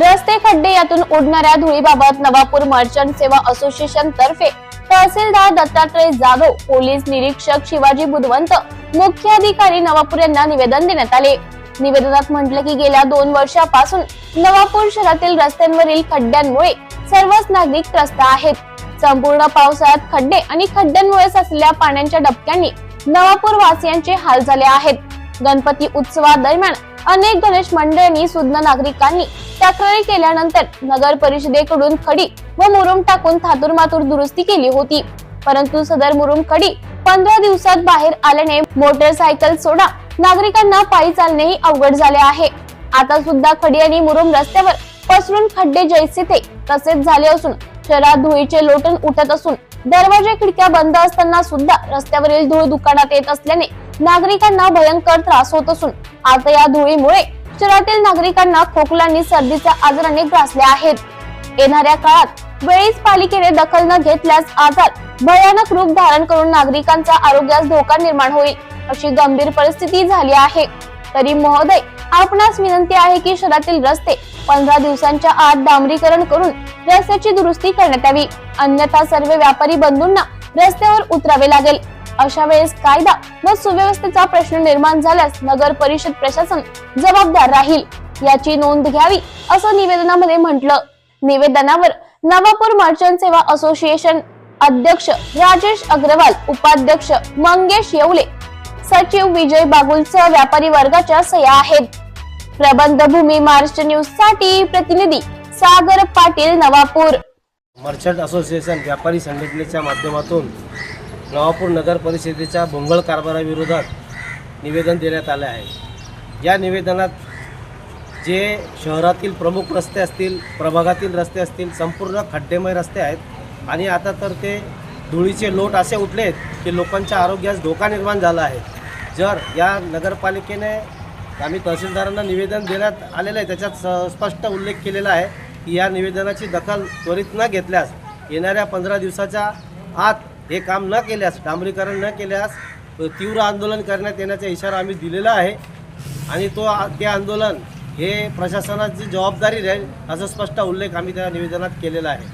रस्ते खड्डे यातून उडणाऱ्या धुळीबाबत नवापूर मर्चंट सेवा असोसिएशन तर्फे तहसीलदार दत्तात्रय जाधव पोलीस निरीक्षक शिवाजी बुधवंत मुख्य अधिकारी नवापूर यांना निवेदन देण्यात आले. निवेदनात म्हटलं की गेल्या दोन वर्षापासून नवापूर शहरातील रस्त्यांवरील खड्ड्यांमुळे सर्वच नागरिक त्रस्त आहेत. संपूर्ण पावसाळ्यात खड्डे आणि खड्ड्यांमुळे साचलेल्या पाण्याच्या डबक्यांनी नवापूर वासियांचे हाल झाले आहेत. गणपती उत्सवादरम्यान अनेक गणेश मंडळांनी सुज्ञ नागरिकांनी तक्रारी केल्यानंतर नगर परिषदेकडून खडी व मुरुम टाकून थातुरमातूर दुरुस्ती केली होती. परंतु सदर मुरुम खडी पंधरा दिवसात बाहेर आल्याने मोटरसायकल सोडा नागरिकांना पायी चालणेही अवघड झाले आहे. आता सुद्धा खडी आणि मुरुम रस्त्यावर पसरून खड्डे जैसे थे तसेच झाले असून शहरात धुळीचे लोटन उठत असून दरवाजे खिडक्या बंद असताना सुद्धा रस्त्यावरील धूळ दुकानात येत असल्याने नागरिकांना भयंकर त्रास होत असून आता या धुळीमुळे शहरातील नागरिकांना खोकला सर्दीच्या आजाराने ग्रासले आहेत. येणाऱ्या काळात वेळीच पालिकेने दखल न घेतल्यास आजार भयानक रूप धारण करून नागरिकांचा आरोग्यास धोका निर्माण होईल अशी गंभीर परिस्थिती झाली आहे. तरी महोदय आपणास विनंती आहे की शहरातील रस्ते पंधरा दिवसांच्या आत डांबरीकरण करून रस्त्याची दुरुस्ती करण्यात यावी. अन्यथा सर्व व्यापारी बंधूंना रस्त्यावर उतरावे लागेल. अशा वेळेस कायदा व सुव्यवस्थेचा प्रश्न निर्माण झाल्यास नगर परिषद प्रशासन जबाबदार राहील याची नोंद घ्यावी असं निवेदनामध्ये म्हटलं. निवेदनावर नवापूर मर्चंट सेवा असोसिएशन अध्यक्ष राजेश अग्रवाल उपाध्यक्ष मंगेश येवले सचिव विजय बागुलसह व्यापारी वर्गाच्या सह्या आहेत. प्रबंध भूमी महाराष्ट्र न्यूजसाठी प्रतिनिधी सागर पाटील नवापूर. मर्चंट असोसिएशन व्यापारी संघटनेच्या माध्यमातून नवापूर नगर परिषदेच्या भोंगळ कारभाराविरोधात निवेदन देण्यात आले आहे. या निवेदनात जे शहरातील प्रमुख रस्ते असतील प्रभागातील रस्ते असतील संपूर्ण खड्डेमय रस्ते आहेत आणि आता तर ते धुळीचे लोट असे उठले आहेत की लोकांच्या आरोग्यास धोका निर्माण झाला आहे. जर या नगरपालिकेने आम्ही तहसीलदारांना निवेदन देण्यात आलेलं आहे त्याच्यात स स्पष्ट उल्लेख केलेला आहे की या निवेदनाची दखल त्वरित न घेतल्यास येणाऱ्या पंधरा दिवसाच्या आत हे काम न केल्यास डांबरीकरण न केल्यास तीव्र आंदोलन करण्यात येण्याचा इशारा आम्ही दिलेला आहे. आणि तो ते आंदोलन हे प्रशासनाची जबाबदारी राहील असा स्पष्ट उल्लेख आम्ही त्या निवेदनात केलेला आहे.